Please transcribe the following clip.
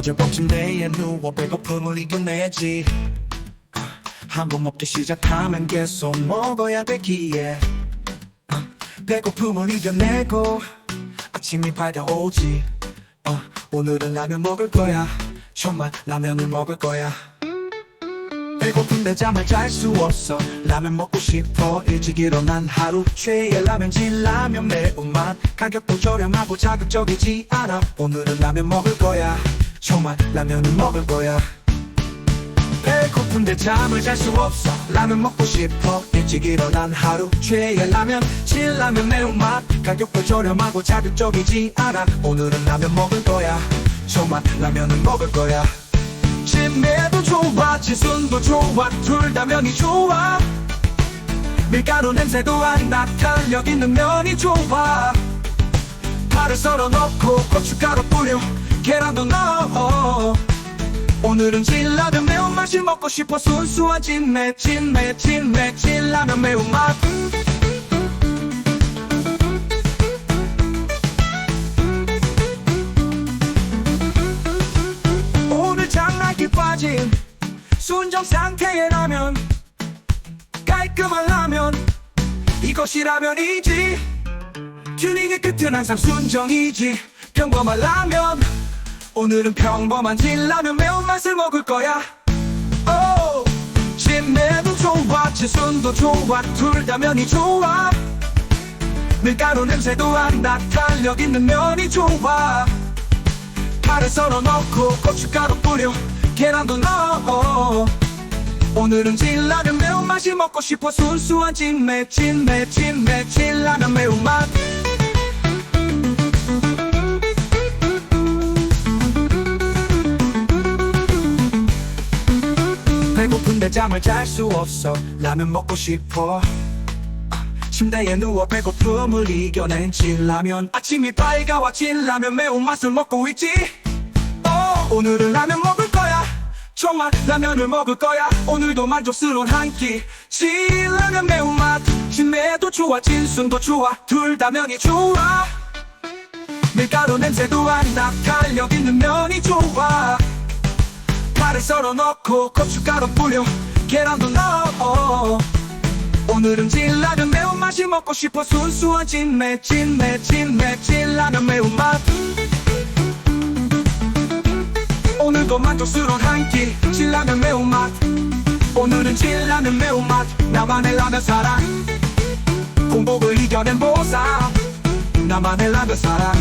어젯밤 침대에 누워 배고픔을 이겨내지. 한번 먹기 시작하면 계속 먹어야 되기에. 배고픔을 이겨내고 아침이 밝아오지. 어, 오늘은 라면 먹을 거야. 정말 라면을 먹을 거야. 배고픈데 잠을 잘 수 없어. 라면 먹고 싶어. 일찍 일어난 하루 최애 라면 진 라면 매운맛. 가격도 저렴하고 자극적이지 않아. 오늘은 라면 먹을 거야 정말 라면을 먹을 거야. 배고픈데 잠을 잘 수 없어. 라면 먹고 싶어. 일찍 일어난 하루 최애 라면. 진라면 매운맛. 가격도 저렴하고 자극적이지 않아. 오늘은 라면 먹을 거야. 정말 라면을 먹을 거야. 진매도 좋아. 지순도 좋아. 둘 다 면이 좋아. 밀가루 냄새도 안나. 탄력 있는 면이 좋아. 파를 썰어 넣고 고춧가루 뿌려 계란도 넣어 오늘은 진라면 매운맛이 먹고 싶어 순수한 진매 진매 진매 진라면 매운맛. 오늘 장난기 빠진 순정 상태의 라면. 깔끔한 라면. 이것이 라면이지. 튜닝의 끝은 항상 순정이지. 평범한 라면 오늘은 평범한 진라면 매운맛을 먹을 거야. 오 진매도 좋아 지순도 좋아 둘 다 면이 좋아. 밀가루 냄새도 안 나 탄력 있는 면이 좋아. 파를 썰어 넣고 고춧가루 뿌려 계란도 넣어. 오늘은 진라면 매운맛이 먹고 싶어 순수한 진매 진매 진매 진라면 매운맛 배고픈데 잠을 잘 수 없어. 라면 먹고 싶어. 아, 침대에 누워 배고픔을 이겨낸 진라면. 아침이 밝아와 진라면 매운맛을 먹고 있지. 어, 오늘은 라면 먹을 거야. 정말 라면을 먹을 거야. 오늘도 만족스러운 한끼. 진라면 매운맛. 진매도 좋아 진순도 좋아. 둘 다 면이 좋아. 밀가루 냄새도 안나 탄력 있는 면이 좋아 파를 썰어 넣고 고춧가루 뿌려. 계란도 넣어. 오늘은 진라면 매운맛이 먹고 싶어. 순수한 진매 진매 진매 진라면 매운맛. 오늘도 만족스러운 한끼 진라면 매운맛. 오늘은 진라면 매운맛 나만의 라면 사랑. 공복을 이겨낸 보상 나만의 라면 사랑